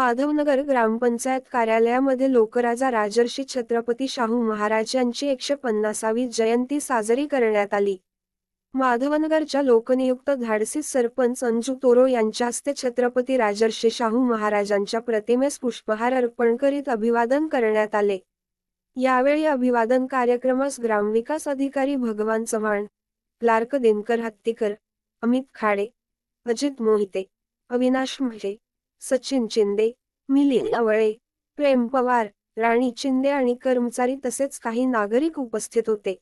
माधवनगर ग्रामपंचायत कार्यालयामध्ये लोकराजा राजर्षी छत्रपती शाहू महाराज यांची एकशे पन्नासावी जयंती साजरी करण्यात आली. माधवनगरच्या लोकनियुक्त धाडसी सरपंच अंजू तोरो यांच्या हस्ते छत्रपती राजर्षी शाहू महाराजांच्या प्रतिमेस पुष्पहार अर्पण करीत अभिवादन करण्यात आले. यावेळी अभिवादन कार्यक्रमास ग्रामविकास अधिकारी भगवान चव्हाण क्लार्क दिनकर हत्तीकर अमित खाडे अजित मोहिते अविनाश म्हजे सचिन चिंदे मिली अवळे प्रेम पवार राणी चिंदे आणि कर्मचारी तसेच काही नागरिक उपस्थित होते.